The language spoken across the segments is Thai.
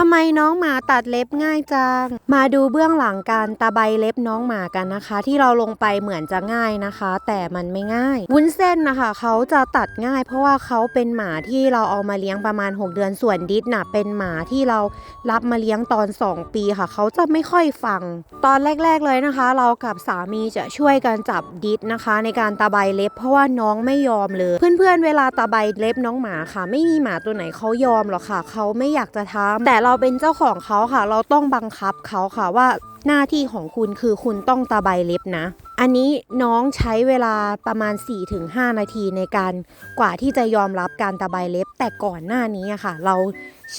ทำไมน้องหมาตัดเล็บง่ายจัง มาดูเบื้องหลังการตะไบเล็บน้องหมากันนะคะ ที่เราลงไปเหมือนจะง่ายนะคะ แต่มันไม่ง่าย วุ้นเส้นนะคะเขาจะตัดง่าย เพราะว่าเขาเป็นหมาที่เราเอามาเลี้ยงประมาณ 6 เดือนส่วนดิสน่ะเป็นหมาที่เรารับมาเลี้ยงตอน 2 ปีค่ะ เขาจะไม่ค่อยฟัง ตอนแรก ๆเลยนะคะ เรากับสามีจะช่วยกันจับดิสนะคะ ในการตะไบเล็บ เพราะว่าน้องไม่ยอมเลย เพื่อนๆเวลาตะไบเล็บน้องหมาค่ะ ไม่มีหมาตัวไหนเขายอมหรอกค่ะ เขาไม่อยากจะทำแต่เราเป็นเจ้าของเขาค่ะ เราต้องบังคับเขาค่ะว่าหน้าที่ของคุณคือคุณต้องตะไบเล็บนะ อันนี้น้องใช้เวลาประมาณ 4-5 นาทีในการกว่าที่จะยอมรับการตะไบเล็บ แต่ก่อนหน้านี้ค่ะ เรา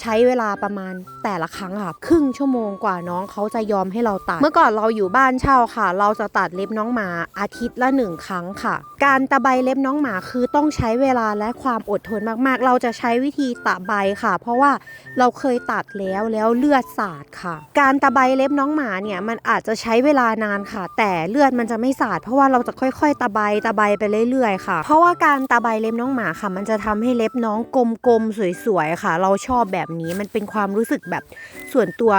ใช้เวลาประมาณแต่ละครั้งค่ะ ครึ่งชั่วโมงกว่าน้องเขาจะยอมให้เราตัด เมื่อก่อนเราอยู่บ้านเช่าค่ะ เราจะตัดเล็บน้องหมาอาทิตย์ละหนึ่งครั้งค่ะ การตะไบเล็บน้องหมาคือต้องใช้เวลาและความอดทนมากๆ เราจะใช้วิธีตะใบค่ะ เพราะว่าเราเคยตัดแล้วแล้วเลือดสาดค่ะ การตะไบเล็บน้องหมาเนี่ยมันอาจจะใช้เวลานานค่ะ แต่เลือดมันจะไม่สาดเพราะว่าเราจะค่อยๆตะไบตะไบไปเรื่อยๆค่ะ เพราะว่าการตะไบเล็บน้องหมาค่ะ มันจะทำให้เล็บน้องกลมๆสวยๆค่ะ เราชอบแบบนี้มันเป็นความรู้สึกแบบส่วนตัว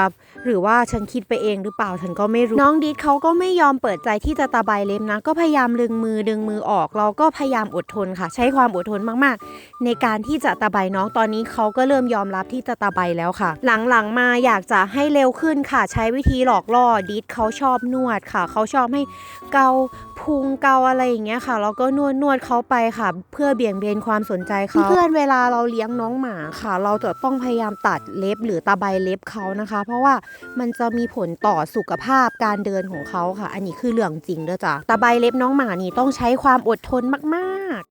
หรือว่าฉันคิดไปเองหรือเปล่าฉันก็ไม่รู้น้องดิดเขาก็ไม่ยอมเปิดใจที่จะตะไบเล็บนะ ก็พยายามดึงมือดึงมือออก เราก็พยายามอดทนค่ะ ใช้ความอดทนมากๆ ในการที่จะตะไบน้องตอนนี้เขาก็เริ่มยอมรับที่จะตะไบแล้วค่ะ หลังๆมาอยากจะให้เร็วขึ้นค่ะ ใช้วิธีหลอกล่อดิดเขาชอบนวดค่ะ เขาชอบให้กาพุงเกาอะไรอย่างเงี้ยค่ะแล้วก็นวดนวดเขาไปค่ะ เพื่อเบี่ยงเบนความสนใจเขาเพื่อนเวลาเราเลี้ยงน้องหมาค่ะ เราจะต้องพยายามตัดเล็บหรือตะใบเล็บเขานะคะ เพราะว่ามันจะมีผลต่อสุขภาพการเดินของเขาค่ะ อันนี้คือเรื่องจริงเด้อจ้ะตะใบเล็บน้องหมานี่ต้องใช้ความอดทนมากๆ